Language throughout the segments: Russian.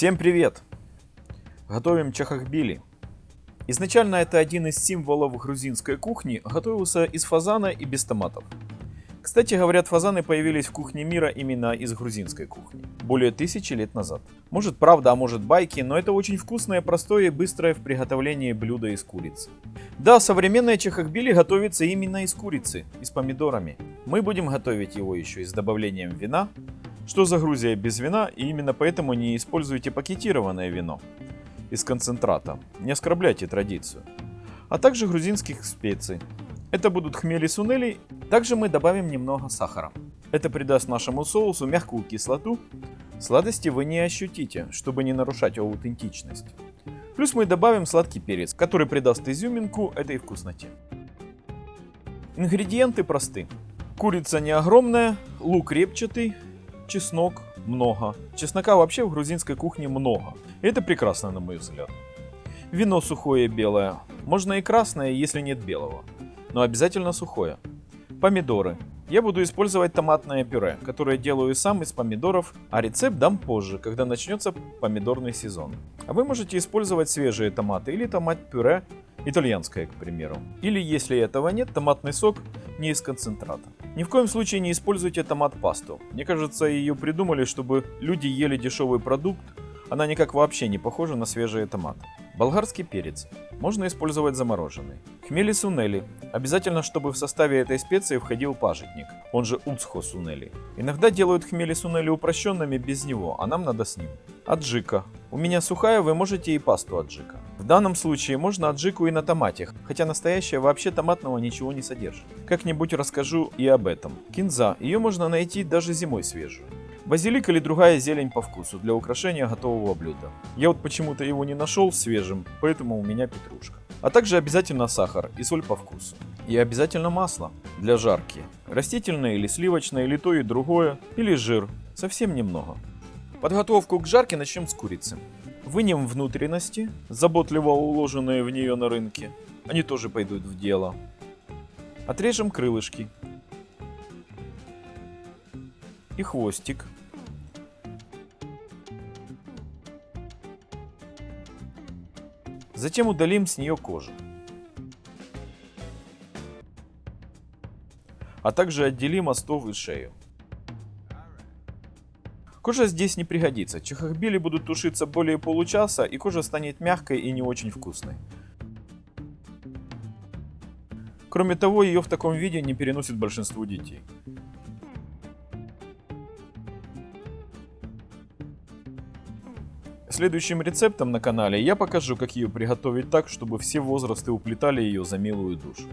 Всем привет! Готовим чахахбили. Изначально это один из символов грузинской кухни, готовился из фазана и без томатов. Кстати, говорят, фазаны появились в кухне мира именно из грузинской кухни, более тысячи лет назад. Может правда, а может байки, но это очень вкусное, простое и быстрое в приготовлении блюдо из курицы. Да, современное чахахбили готовится именно из курицы и с помидорами. Мы будем готовить его еще и с добавлением вина, что за Грузия без вина, и именно поэтому не используйте пакетированное вино из концентрата. Не оскорбляйте традицию. А также грузинских специй. Это будут хмели сунели. Также мы добавим немного сахара. Это придаст нашему соусу мягкую кислоту. Сладости вы не ощутите, чтобы не нарушать аутентичность. Плюс мы добавим сладкий перец, который придаст изюминку этой вкусноте. Ингредиенты просты. Курица не огромная, лук репчатый, чеснок много. Чеснока вообще в грузинской кухне много. И это прекрасно, на мой взгляд. Вино сухое белое. Можно и красное, если нет белого. Но обязательно сухое. Помидоры. Я буду использовать томатное пюре, которое делаю сам из помидоров, а рецепт дам позже, когда начнется помидорный сезон. А вы можете использовать свежие томаты или томат-пюре, итальянское, к примеру. Или, если этого нет, томатный сок не из концентрата. Ни в коем случае не используйте томат-пасту. Мне кажется, ее придумали, чтобы люди ели дешевый продукт, она никак вообще не похожа на свежие томаты. Болгарский перец. Можно использовать замороженный. Хмели сунели. Обязательно, чтобы в составе этой специи входил пажитник, он же уцхо сунели. Иногда делают хмели сунели упрощенными без него, а нам надо с ним. Аджика. У меня сухая, вы можете и пасту аджика. В данном случае можно аджику и на томате, хотя настоящая вообще томатного ничего не содержит. Как-нибудь расскажу и об этом. Кинза. Ее можно найти даже зимой свежую. Базилик или другая зелень по вкусу для украшения готового блюда. Я вот почему-то его не нашел свежим, поэтому у меня петрушка. А также обязательно сахар и соль по вкусу. И обязательно масло для жарки. Растительное или сливочное, или то и другое, или жир. Совсем немного. Подготовку к жарке начнем с курицы. Вынем внутренности, заботливо уложенные в нее на рынке. Они тоже пойдут в дело. Отрежем крылышки. И хвостик. Затем удалим с нее кожу. А также отделим остов шею. Кожа здесь не пригодится. Чехахбили будут тушиться более получаса, и кожа станет мягкой и не очень вкусной. Кроме того, ее в таком виде не переносит большинство детей. Следующим рецептом на канале я покажу, как ее приготовить так, чтобы все возрасты уплетали ее за милую душу.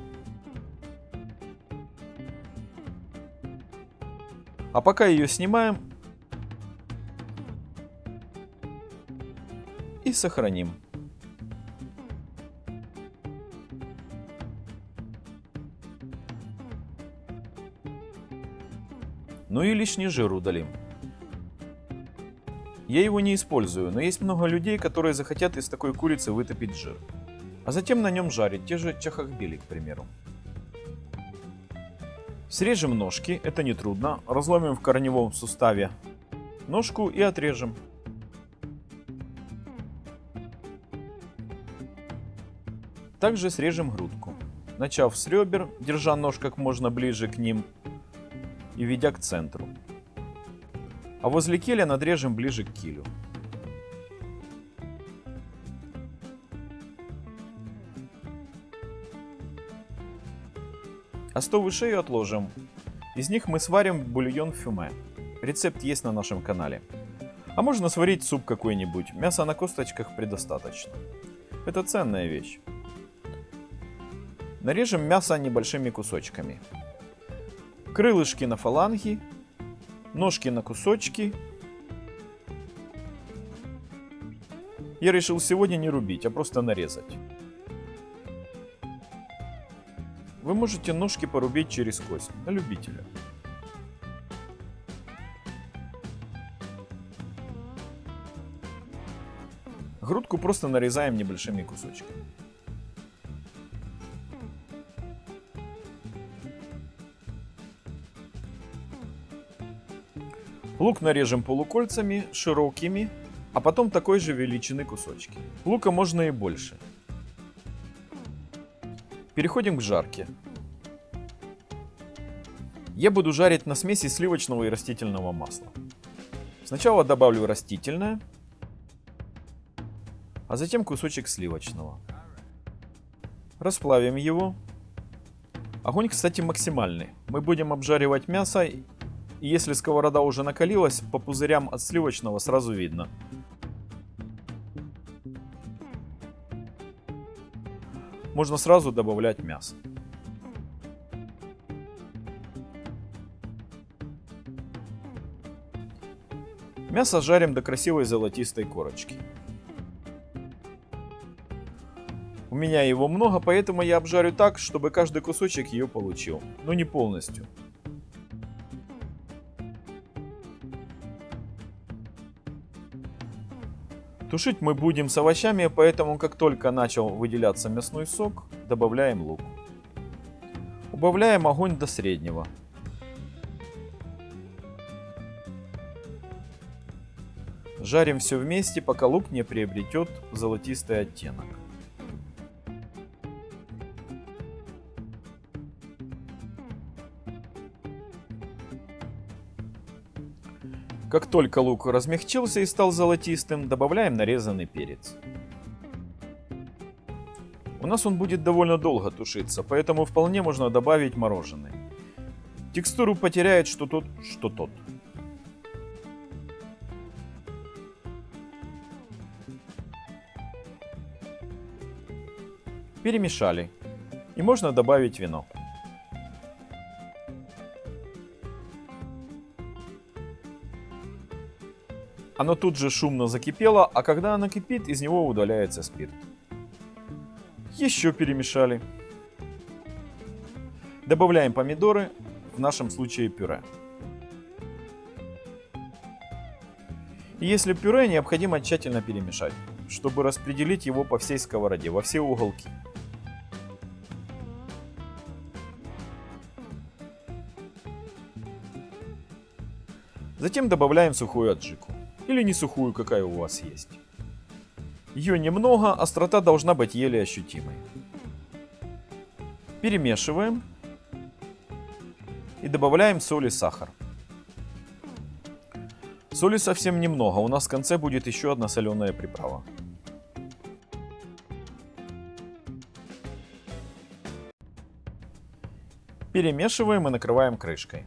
А пока ее снимаем сохраним. Ну и лишний жир удалим. Я его не использую, но есть много людей, которые захотят из такой курицы вытопить жир. А затем на нем жарить, те же чахахбили, к примеру. Срежем ножки, это не трудно. Разломим в корневом суставе ножку и отрежем. Также срежем грудку. Начав с ребер, держа нож как можно ближе к ним и ведя к центру. А возле киля надрежем ближе к килю. Остовы шею отложим. Из них мы сварим бульон фюме. Рецепт есть на нашем канале. А можно сварить суп какой-нибудь. Мяса на косточках предостаточно. Это ценная вещь. Нарежем мясо небольшими кусочками. Крылышки на фаланги, ножки на кусочки. Я решил сегодня не рубить, а просто нарезать. Вы можете ножки порубить через кость, на любителя. Грудку просто нарезаем небольшими кусочками. Лук нарежем полукольцами, широкими, а потом такой же величины кусочки. Лука можно и больше. Переходим к жарке. Я буду жарить на смеси сливочного и растительного масла. Сначала добавлю растительное, а затем кусочек сливочного. Расплавим его. Огонь, кстати, максимальный. Мы будем обжаривать мясо, если сковорода уже накалилась, по пузырям от сливочного сразу видно. Можно сразу добавлять мясо. Мясо жарим до красивой золотистой корочки. У меня его много, поэтому я обжарю так, чтобы каждый кусочек ее получил, но не полностью. Тушить мы будем с овощами, поэтому как только начал выделяться мясной сок, добавляем лук. Убавляем огонь до среднего. Жарим все вместе, пока лук не приобретет золотистый оттенок. Как только лук размягчился и стал золотистым, добавляем нарезанный перец. У нас он будет довольно долго тушиться, поэтому вполне можно добавить мороженое. Текстуру потеряет что тот, что тот. Перемешали. И можно добавить вино. Оно тут же шумно закипело, а когда оно кипит, из него удаляется спирт. Еще перемешали. Добавляем помидоры, в нашем случае пюре. Если пюре, необходимо тщательно перемешать, чтобы распределить его по всей сковороде, во все уголки. Затем добавляем сухую аджику или не сухую, какая у вас есть. Ее немного, острота должна быть еле ощутимой. Перемешиваем и добавляем соль и сахар. Соли совсем немного, у нас в конце будет еще одна соленая приправа. Перемешиваем и накрываем крышкой.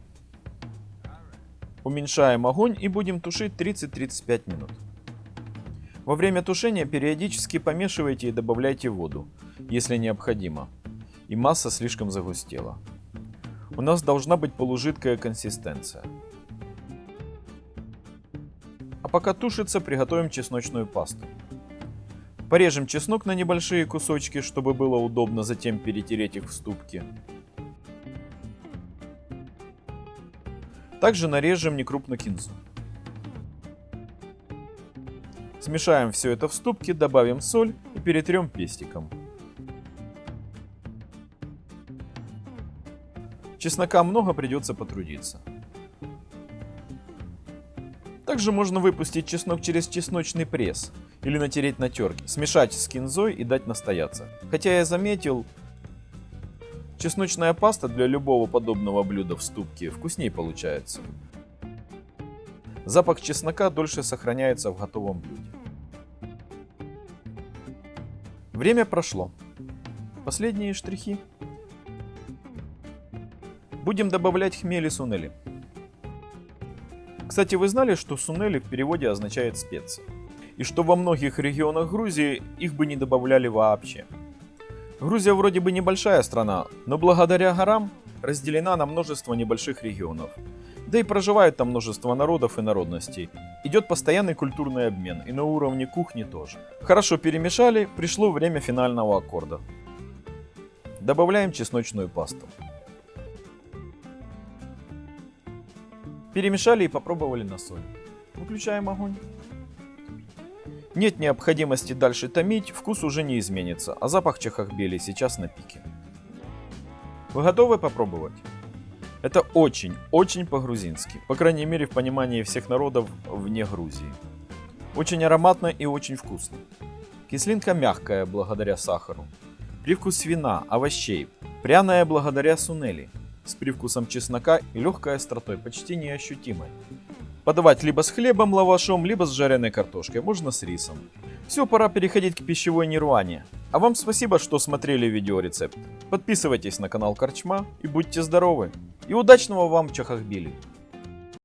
Уменьшаем огонь и будем тушить 30-35 минут. Во время тушения периодически помешивайте и добавляйте воду, если необходимо, и масса слишком загустела. У нас должна быть полужидкая консистенция. А пока тушится, приготовим чесночную пасту. Порежем чеснок на небольшие кусочки, чтобы было удобно затем перетереть их в ступке. Также нарежем некрупно кинзу. Смешаем все это в ступке, добавим соль и перетрем пестиком. Чеснока много, придется потрудиться. Также можно выпустить чеснок через чесночный пресс или натереть на терке, смешать с кинзой и дать настояться. Хотя я заметил, Чесночная паста для любого подобного блюда в ступке вкуснее получается. Запах чеснока дольше сохраняется в готовом блюде. Время прошло. Последние штрихи. Будем добавлять хмели сунели. Кстати, вы знали, что сунели в переводе означает специи? И что во многих регионах Грузии их бы не добавляли вообще. Грузия вроде бы небольшая страна, но благодаря горам разделена на множество небольших регионов. Да и проживает там множество народов и народностей. Идет постоянный культурный обмен, и на уровне кухни тоже. Хорошо перемешали, пришло время финального аккорда. Добавляем чесночную пасту. Перемешали и попробовали на соль. Выключаем огонь. Нет необходимости дальше томить, вкус уже не изменится, а запах чахахбели сейчас на пике. Вы готовы попробовать? Это очень, очень по-грузински, по крайней мере в понимании всех народов вне Грузии. Очень ароматно и очень вкусно. Кислинка мягкая благодаря сахару. Привкус вина, овощей. Пряная благодаря сунели. С привкусом чеснока и легкой остротой, почти неощутимой. Подавать либо с хлебом, лавашом, либо с жареной картошкой, можно с рисом. Все, пора переходить к пищевой нирване. А вам спасибо, что смотрели видеорецепт. Подписывайтесь на канал Корчма и будьте здоровы. И удачного вам чахахбили!